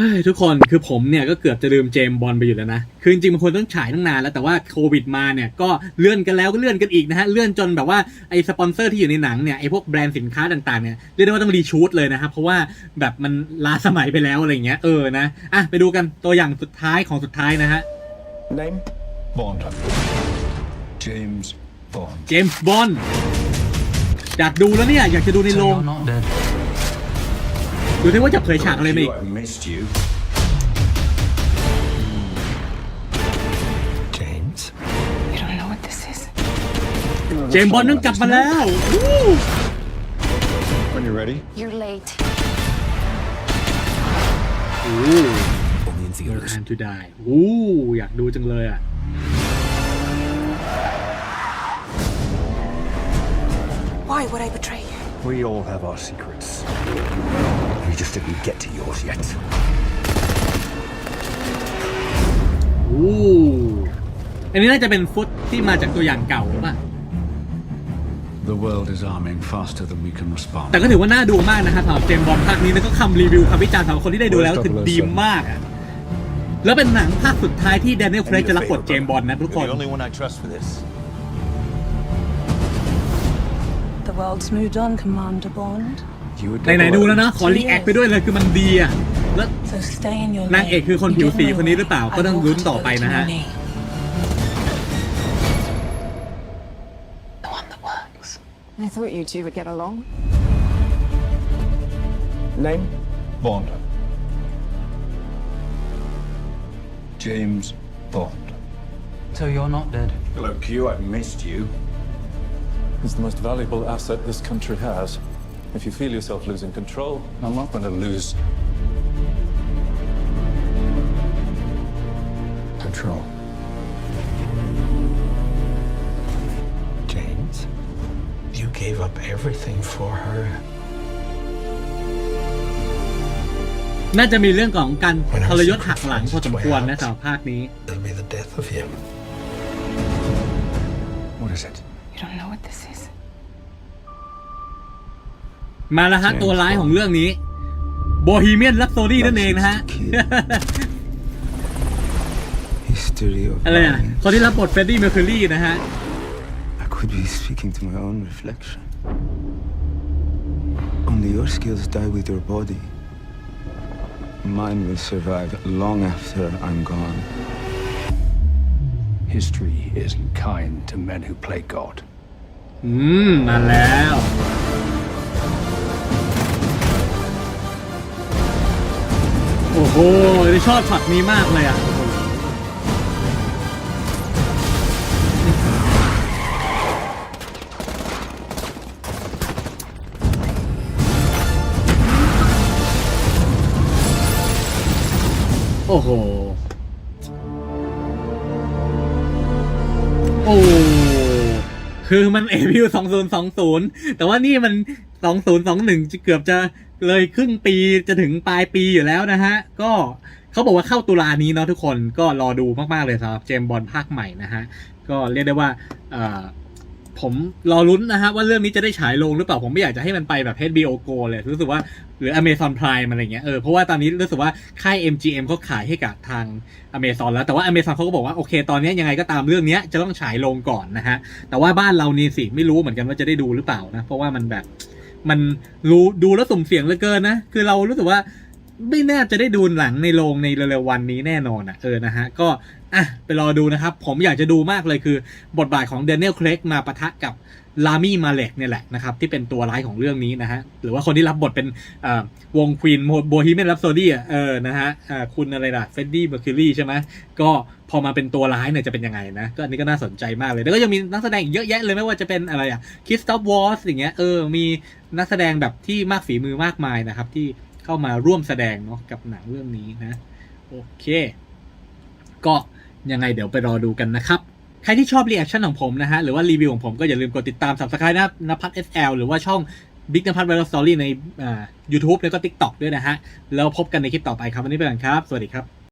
เฮ้ยทุกคนคือผมเนี่ยก็เกือบจะลืมเจมส์บอลไปอยู่แล้วนะ คือจริงๆมันควรต้องฉายตั้งนานแล้วแต่ว่าโควิดมาเนี่ยก็เลื่อนกันแล้วก็เลื่อนกันอีกนะฮะ เลื่อนจนแบบว่าไอ้สปอนเซอร์ที่อยู่ในหนังเนี่ยไอ้พวกแบรนด์สินค้าต่างๆเนี่ยเรียกได้ว่าต้องรีชูตเลยนะครับเพราะว่าแบบมันล้าสมัยไปแล้วอะไรอย่างเงี้ยเออนะอะไปดูกันตัวอย่างสุดท้ายของสุดท้ายนะฮะ Name? Bond. James Bond. เจมส์บอลอยากดูแล้วเนี่ยอยากจะดูใน So โรง you're not dead. ดูที่ว่าจะเผยฉากอะไรมาอีก I missed you. James. You don't know what this is. เจมส์บอลต้องกลับมาแล้ววู้ When you're ready. You're late. โอ้ Only in theaters. Time to die โอ้อยากดูจังเลยอะ Why would I betray you? We all have our secrets. You just didn't get to yours yet. โอ้อันนี้น่าจะเป็นฟุตที่มาจากตัวอย่างเก่าหรือเปล่า The world is arming faster than we can respond. แต่ก็ถือว่าน่าดูมากนะครับสำหรับเจมส์บอลภาคนี้แล้วก็คำรีวิวคำวิจารณ์สำหรับคนที่ได้ดูแล้วคือดีมากอะแล้วเป็นหนังภาคสุดท้ายที่แดเนียลเครกจะรับบทเจมส์บอลนะทุกคน You're the only one I trust for this. The world's moved on, Commander Bond. You would ไหนๆดูแล้วนะ ขอรีแอคไปด้วยเลยคือมันดีอะแล้ว So stay in your นางเอกคือคน lane. ผิว You สี get คนนี้หรือเปล่า nowhere. ก็ต้อง I ลุ้น walk ต่อไปนะฮะ to me. The one that works. I thought you two would get along. Name? Bond. James Bond. So you're not dead. Hello, Q. I missed you. It's the most valuable asset this country has. If you feel yourself losing control, I'm not going to lose control. James. You gave up everything for her. น่าจะมีเรื่องของการทรยศหักหลังพอสมควรนะสำหรับภาคนี้ It'll be the death of him. What is it? You don't know what this is. มาแล้วฮะ ตัวร้ายของเรื่องนี้โบฮีเมียน r ั p โซดี้นั่นเองนะฮะ History of อะไรอะ violence. คนที่รับบทเฟรดดี้เมอร์คิวรีนะฮะ I could be speaking to my own reflection. Only your skills die with your body. Mine will survive long after I'm gone. History isn't kind to men who play God. อืม มาแล้ว โอ้โหชอบช็อตนี้มากเลยอะโอ้โห โอ้ คือมันเอฟพี20 20แต่ว่านี่มัน2021จะเกือบจะเลยครึ่งปีจะถึงปลายปีอยู่แล้วนะฮะ ก็เขาบอกว่าเข้าตุลานี้เนาะทุกคนก็รอดูมาก ๆ เลยสำหรับเจมบอลภาคใหม่นะฮะ ก็เรียกได้ว่าอ ผมรอลุ้นนะฮะว่าเรื่องนี้จะได้ฉายลงหรือเปล่าผมไม่อยากจะให้มันไปแบบ HBO Go เลยรู้สึกว่าหรือ Amazon Prime อะไรเงี้ยเออเพราะว่าตอนนี้รู้สึกว่าค่าย MGM เขาขายให้กับทาง Amazon แล้วแต่ว่า Amazon เขาก็บอกว่าโอเค ตอนนี้ยังไงก็ตามเรื่องนี้จะต้องฉายลงก่อนนะฮะแต่ว่าบ้านเรานี่สิไม่รู้เหมือนกันว่าจะได้ดูหรือเปล่านะเพราะว่ามันแบบมันรู้ดูแล้วสมเสียงเหลือเกินนะคือเรารู้สึกว่า ไม่น่าจะได้ดูหลังในโรงในเร็วๆวันนี้แน่นอนอะเออนะฮะก็อะไปรอดูนะครับ ผมอยากจะดูมากเลยคือ บทบาทของเดน i นลเครกมาปะทะกับลามี่มาเล็กเนี่ยแหละนะครับ ที่เป็นตัวร้ายของเรื่องนี้นะฮะ หรือว่าคนที่รับบทเป็นอ่อวงควีนโบฮีเมียนรับโซดี้เออนะฮะอ่าคุณอะไรล่ะเฟดดี้เมอร์คิวรีใช่ไหมก็พอมาเป็นตัวร้ายเนี่ยจะเป็นยังไงนะ ก็อันนี้ก็น่าสนใจมากเลย แล้วก็ยังมีนักแสดงอีกเยอะแยะเลยไม่ว่าจะเป็นอะไรอะคิสตอฟวอลส์อย่างเงี้ยเออมีนักแสดงแบบที่มากฝีมือมากมายนะครับที่ เข้ามาร่วมแสดงเนาะกับหนังเรื่องนี้นะ โอเค ก็ยังไงเดี๋ยวไปรอดูกันนะครับ ใครที่ชอบรีแอคชั่นของผมนะฮะ หรือว่ารีวิวของผมก็อย่าลืมกดติดตาม subscribe นะครับนภัทร SL หรือว่าช่อง Big นภัทร Viral Story ในอ่า YouTube แล้วก็ TikTok ด้วยนะฮะ แล้วพบกันในคลิปต่อไปครับ วันนี้ไปก่อนครับ สวัสดีครับ